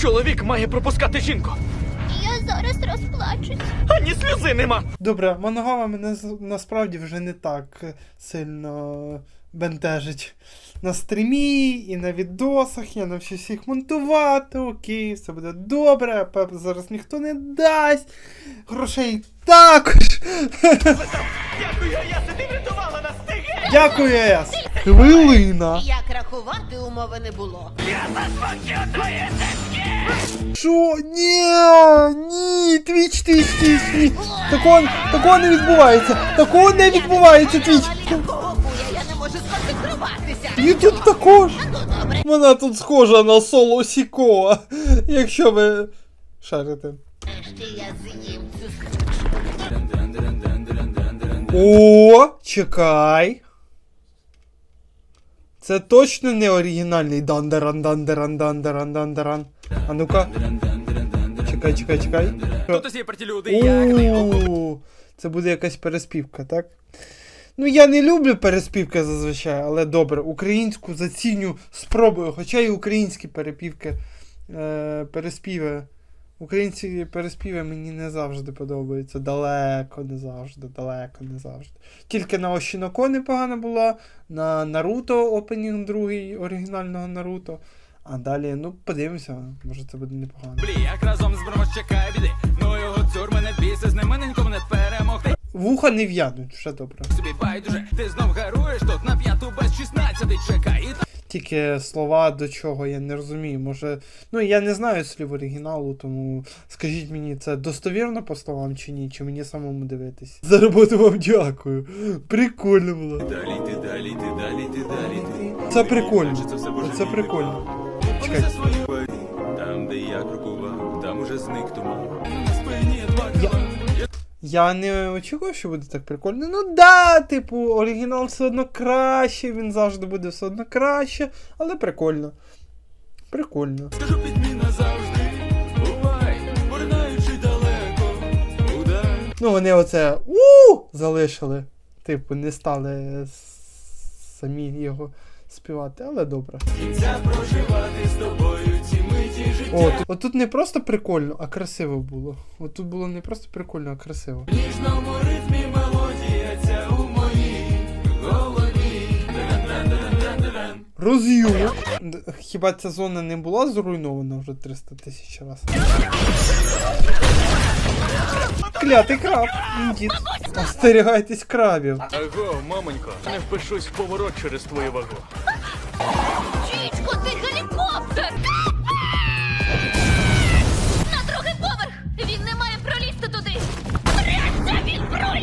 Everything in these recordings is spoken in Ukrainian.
Чоловік має пропускати жінку. Я зараз розплачусь. Ані сльози нема. Добре, Моногава мене насправді вже не так сильно бентежить. На стрімі і на відосах я навчусь їх монтувати, окей, все буде добре, пеп зараз ніхто не дасть. Грошей також. Дякую, Ясе, ти врятувала нас! Дякую, Ес. Хвилина. Як рахувати умови не було. Що? Ні, ні, твіч, твіч, твіч, ні. Такого, такого не відбувається. Такого не відбувається, твіч. Я не можу сконцентруватися. І тут також. Ну. Вона тут схожа на соло Сікоа, якщо ви шарите. Я О, чекай. Це точно не оригінальний дандеран дандеран дандеран дандеран. А ну-ка. Чекай, чекай, чекай. Люди, Це буде якась переспівка, так? Ну, я не люблю переспівки зазвичай, але добре, українську заціню спробую, хоча і українські перепівки, е, переспіви. Українські переспіви мені не завжди подобаються. Далеко не завжди, далеко не завжди. Тільки на Ощіноко непогана була, на Наруто опенінг другий оригінального Наруто. А далі, ну, подивимося, може це буде непогано. Блі, як разом з чекає біди. Ну його цур мене біси, з ними нікому не перемогти. Вуха не в'януть, все добре. Собі байдуже, ти знов гаруєш тут на п'яту без 16 чекай. Тільки слова до чого я не розумію. Може, ну я не знаю слів оригіналу, тому скажіть мені, це достовірно по словам чи ні, чи мені самому дивитись. За роботу вам дякую. Прикольно було. Далі ти, далі ти, далі ти, далі. Це прикольно. Це прикольно. Парі. Там, де я крокував, там уже зник туман. На спині два. Я не очікував, що буде так прикольно. Ну да, типу, оригінал все одно краще, він завжди буде все одно краще, але прикольно. Прикольно. Скажу підміна завжди. Бувай, поринаючи далеко. Ну, вони оце у залишили. Типу, не стали самі його співати, але добре. Кінця проживати з тобою. О, тут, от тут не просто прикольно, а красиво було. От тут було не просто прикольно, а красиво. В ніжному ритмі мелодія ця у моїй голові. Д- Хіба ця зона не була зруйнована вже 300 тисяч разів? Клятий краб, індіт. Остерігайтесь крабів. Аго, мамонько, не впишусь в поворот через твою вагу. Чічко, ти гелікоптер!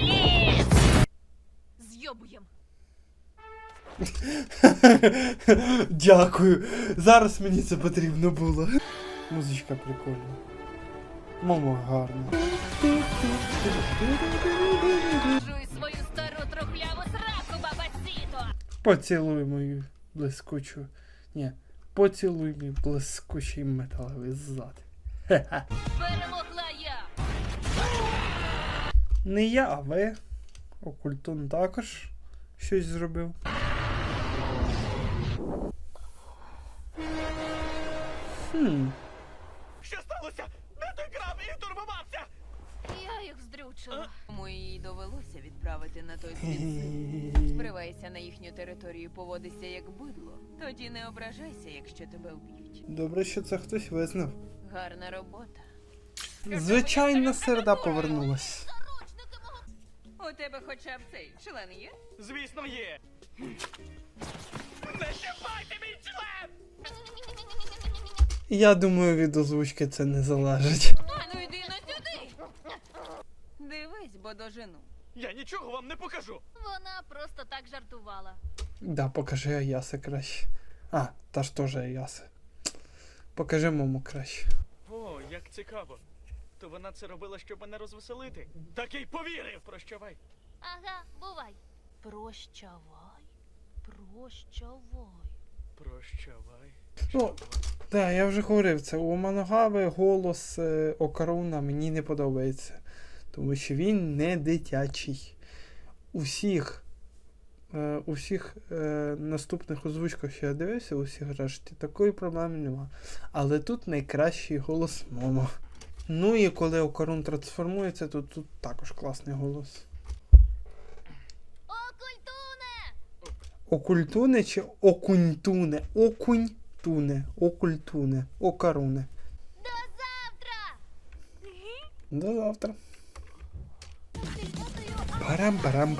Проліз! Дякую. Зараз мені це потрібно було. Музичка прикольна. Мама гарна. Жуй свою стару трухляву сраку, бабасіто! Поцілуй мою блискучу. Ні. Поцілуй мій блискучий металевий зад. Перемогла я! Не я, а ви. Окультун також щось зробив. Хм. Що сталося? Де той краб і турбувався? Я їх здрючила. Тому їй довелося відправити на той світ. Вривайся на їхню територію, поводися як бидло. Тоді не ображайся, якщо тебе вб'ють. Добре, що це хтось визнав. Гарна робота. Звичайна середа повернулась. У тебе хоча б цей член є? Звісно, є. Не чіпайте мій член! Я думаю, від озвучки це не залежить. А ну йди на сюди. Дивись, бо дожену. Я нічого вам не покажу. Вона просто так жартувала. Да, покажи Аяси краще. А, та ж теж Аяси. Покажи маму краще. О, як цікаво. То вона це робила, щоб мене розвеселити. Так і повірив, прощавай. Ага, бувай. Прощавай. Прощавай. Прощавай. Ну, Так, я вже говорив, це у Маногави голос е, Окаруна мені не подобається. Тому що він не дитячий. Усіх Е, у всіх е, наступних озвучках, що я дивився, у всіх решті, такої проблеми нема. Але тут найкращий голос Момо. Ну і коли Окарун трансформується, то тут також класний голос. Окультуне! Окультуне чи окуньтуне? Окуньтуне. Окультуне. Окаруне. До завтра! До завтра. Парам парам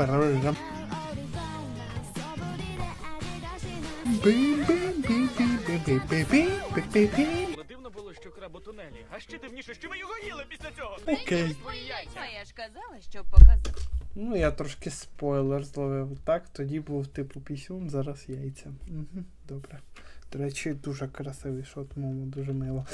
у тунелі, а ще дивніше, що ви його їли після цього. Окей. яйця. А я ж казала, щоб показати. Ну, я трошки спойлер зловив. Так, тоді був типу пісюн, зараз яйця. Угу, добре. До речі, дуже красивий шот, мому, дуже мило.